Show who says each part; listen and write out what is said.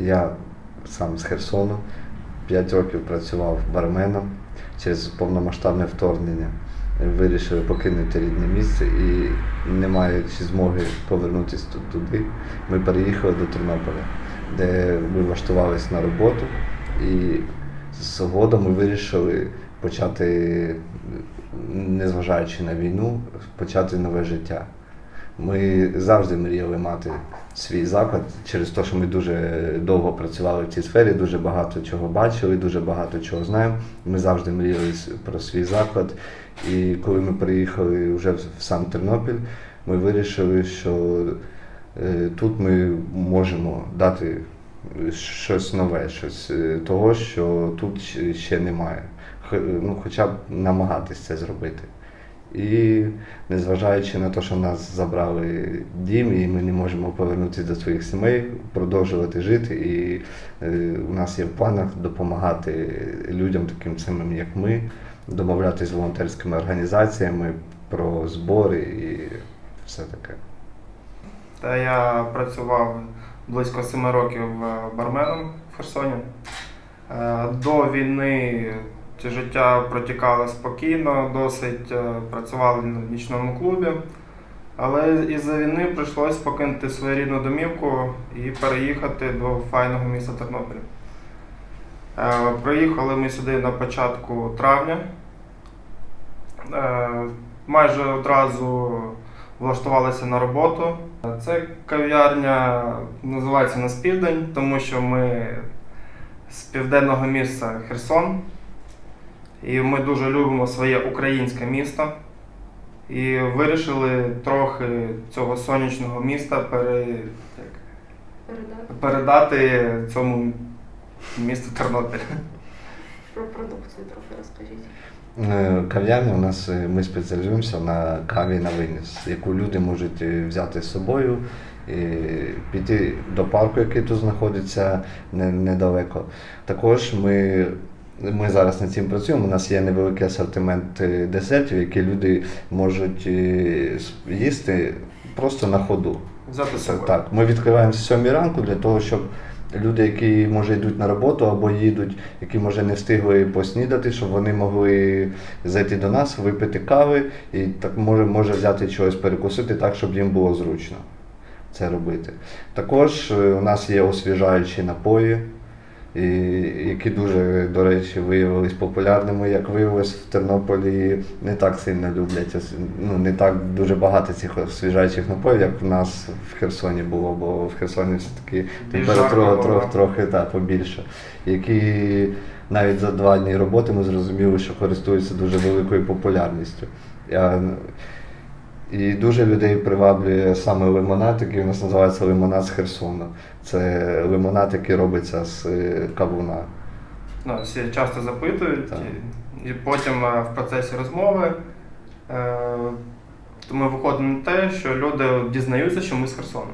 Speaker 1: Я сам з Херсону, 5 років працював барменом через повномасштабне вторгнення. Вирішили покинути рідне місце і, не маючи змоги повернутися тут туди, ми переїхали до Тернополя, де ми влаштувалися на роботу. І згодом ми вирішили почати, незважаючи на війну, почати нове життя. Ми завжди мріяли мати свій заклад через те, що ми дуже довго працювали в цій сфері, дуже багато чого бачили, дуже багато чого знаємо. Ми завжди мріяли про свій заклад. І коли ми приїхали вже в сам Тернопіль, ми вирішили, що е, тут ми можемо дати щось нове, щось е, того, що тут ще- немає. Ну, хоча б намагатись це зробити. І незважаючи на те, що нас забрали дім, і ми не можемо повернутися до своїх сімей, продовжувати жити. І е, у нас є в планах допомагати людям, таким самим, як ми, домовлятися з волонтерськими організаціями про збори і все таке.
Speaker 2: Та я працював близько семи років е, барменом в Херсоні. Е, До війни це життя протікало спокійно, досить е, працював в нічному клубі. Але із-за війни прийшлось покинути свою рідну домівку і переїхати до файного міста Тернопіль. Е, Приїхали ми сюди на початку травня. Е, Майже одразу влаштувалися на роботу. Це кав'ярня називається на південь, тому що ми з південного міста Херсон. І ми дуже любимо своє українське місто. І вирішили трохи цього сонячного міста пере... як?
Speaker 3: Передати
Speaker 2: передати цьому місту Тернопіль.
Speaker 3: про продукцію трохи розкажіть.
Speaker 1: Е, Кав'ярня у нас е, ми спеціалізуємося на каві на виніс, яку люди можуть е, взяти з собою, і піти до парку, який тут знаходиться недалеко. Також ми, ми зараз над цим працюємо. У нас є невеликий асортимент е, десертів, які люди можуть е, їсти просто на ходу.
Speaker 2: Взяти з
Speaker 1: Це
Speaker 2: собою.
Speaker 1: так. Ми відкриваємо з 7 ранку для того, щоб люди, які може йдуть на роботу або їдуть, які може не встигли поснідати, щоб вони могли зайти до нас, випити кави і так може, може взяти чогось перекусити так, щоб їм було зручно це робити. Також е, у нас є освіжаючі напої. І, які дуже, до речі, виявились популярними, як виявилось в Тернополі не так сильно люблять. Ну, не так дуже багато цих освіжаючих напоїв, як в нас в Херсоні було, бо в Херсоні все-таки температура трохи, трохи та, побільше. Які навіть за два дні роботи ми зрозуміли, що користуються дуже великою популярністю. Я, і дуже людей приваблює саме лимонад, який у нас називається лимонад з Херсону. Це лимонад, який робиться з е, кавуна.
Speaker 2: Ну, всі часто запитують,
Speaker 1: Так.
Speaker 2: і, потім е, в процесі розмови е, то ми виходимо на те, що люди дізнаються, що ми з Херсону.